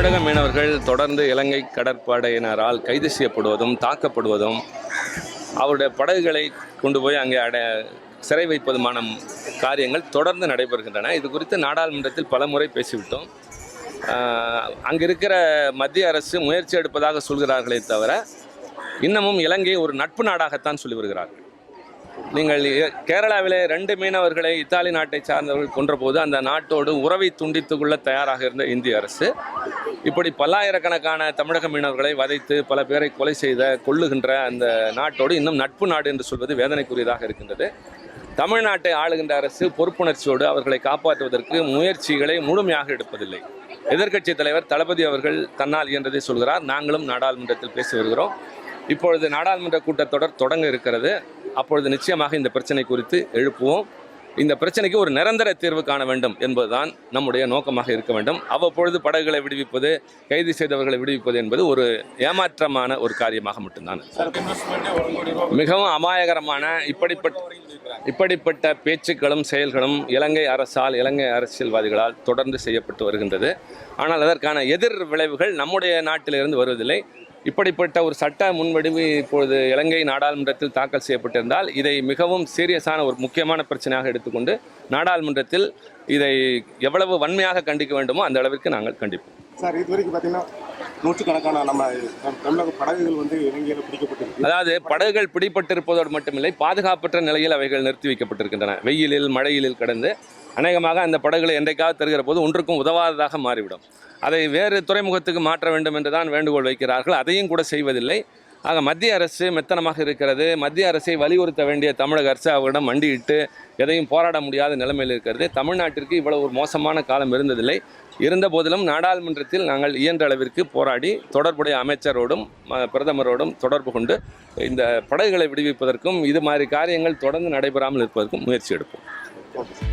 தமிழக மீனவர்கள் தொடர்ந்து இலங்கை கடற்படையினரால் கைது செய்யப்படுவதும் தாக்கப்படுவதும் அவருடைய படகுகளை கொண்டு போய் அங்கே அட சிறை வைப்பதுமான காரியங்கள் தொடர்ந்து நடைபெறுகின்றன. இது குறித்து நாடாளுமன்றத்தில் பல முறை பேசிவிட்டோம். அங்கே இருக்கிற மத்திய அரசு முயற்சி எடுப்பதாக சொல்கிறார்களே தவிர இன்னமும் இலங்கை ஒரு நட்பு நாடாகத்தான் சொல்லி வருகிறார்கள். நீங்கள் கேரளாவிலே ரெண்டு மீனவர்களை இத்தாலி நாட்டை சார்ந்தவர்கள் கொன்றபோது அந்த நாட்டோடு உறவை துண்டித்துக் கொள்ள தயாராக இருந்த இந்திய அரசு. இப்படி பல்லாயிரக்கணக்கான தமிழக மீனவர்களை வதைத்து பல பேரை கொலை செய்த கொள்ளுகின்ற அந்த நாட்டோடு இன்னும் நட்பு நாடு என்று சொல்வது வேதனைக்குரியதாக இருக்கின்றது. தமிழ்நாட்டை ஆளுகின்ற அரசு பொறுப்புணர்ச்சியோடு அவர்களை காப்பாற்றுவதற்கு முயற்சிகளை முழுமையாக எடுப்பதில்லை. எதிர்க்கட்சி தலைவர் தளபதி அவர்கள் தன்னால் இயன்றதை சொல்கிறார். நாங்களும் நாடாளுமன்றத்தில் பேசி வருகிறோம். இப்பொழுது நாடாளுமன்ற கூட்டத்தொடர் தொடங்க இருக்கிறது. அப்பொழுது நிச்சயமாக இந்த பிரச்சனை குறித்து எழுப்புவோம். இந்த பிரச்சனைக்கு ஒரு நிரந்தர தீர்வு காண வேண்டும் என்பதுதான் நம்முடைய நோக்கமாக இருக்க வேண்டும். அவ்வப்பொழுது படகுகளை விடுவிப்பது கைது செய்தவர்களை விடுவிப்பது என்பது ஒரு ஏமாற்றமான ஒரு காரியமாக மட்டும்தான். மிகவும் அபாயகரமான இப்படிப்பட்ட இப்படிப்பட்ட பேச்சுக்களும் செயல்களும் இலங்கை அரசால் இலங்கை அரசியல்வாதிகளால் தொடர்ந்து செய்யப்பட்டு வருகின்றது. ஆனால் அதற்கான எதிர் விளைவுகள் நம்முடைய நாட்டிலிருந்து வருவதில்லை. இப்படிப்பட்ட ஒரு சட்ட முன்வடிவு இப்பொழுது இலங்கை நாடாளுமன்றத்தில் தாக்கல் செய்யப்பட்டிருந்தால் இதை மிகவும் சீரியஸான ஒரு முக்கியமான பிரச்சனையாக எடுத்துக்கொண்டு நாடாளுமன்றத்தில் இதை எவ்வளவு வன்மையாக கண்டிக்க வேண்டுமோ அந்த அளவிற்கு நாங்கள் கண்டிப்போம். சார் இது வரைக்கும் பார்த்தீங்கன்னா நூற்றுக்கணக்கான நம்ம நம் தமிழக படகுகள் வந்து இலங்கையில் பிடிக்கப்பட்டிருக்கு. அதாவது படகுகள் பிடிபட்டிருப்பதோடு மட்டுமில்லை பாதுகாப்பற்ற நிலையில் அவைகள் நிறுத்தி வைக்கப்பட்டிருக்கின்றன. வெயிலில் மழையிலில் கடந்து அநேகமாக அந்த படகுகளை என்றைக்காவது தருகிற போது ஒன்றுக்கும் உதவாததாக மாறிவிடும். அதை வேறு துறைமுகத்துக்கு மாற்ற வேண்டும் என்று தான் வேண்டுகோள் வைக்கிறார்கள். அதையும் கூட செய்வதில்லை. ஆக மத்திய அரசு மெத்தனமாக இருக்கிறது. மத்திய அரசை வலியுறுத்த வேண்டிய தமிழக அரசு அவரிடம் மண்டியிட்டு எதையும் போராட முடியாத நிலைமையில் இருக்கிறது. தமிழ்நாட்டிற்கு இவ்வளவு ஒரு மோசமான காலம் இருந்ததில்லை. இருந்த போதிலும் நாடாளுமன்றத்தில் நாங்கள் இயன்ற அளவிற்கு போராடி தொடர்புடைய அமைச்சரோடும் ம- பிரதமரோடும் தொடர்பு கொண்டு இந்த படகுகளை விடுவிப்பதற்கும் இது மாதிரி காரியங்கள் தொடர்ந்து நடைபெறாமல் இருப்பதற்கும் முயற்சி எடுப்போம். ஓகே.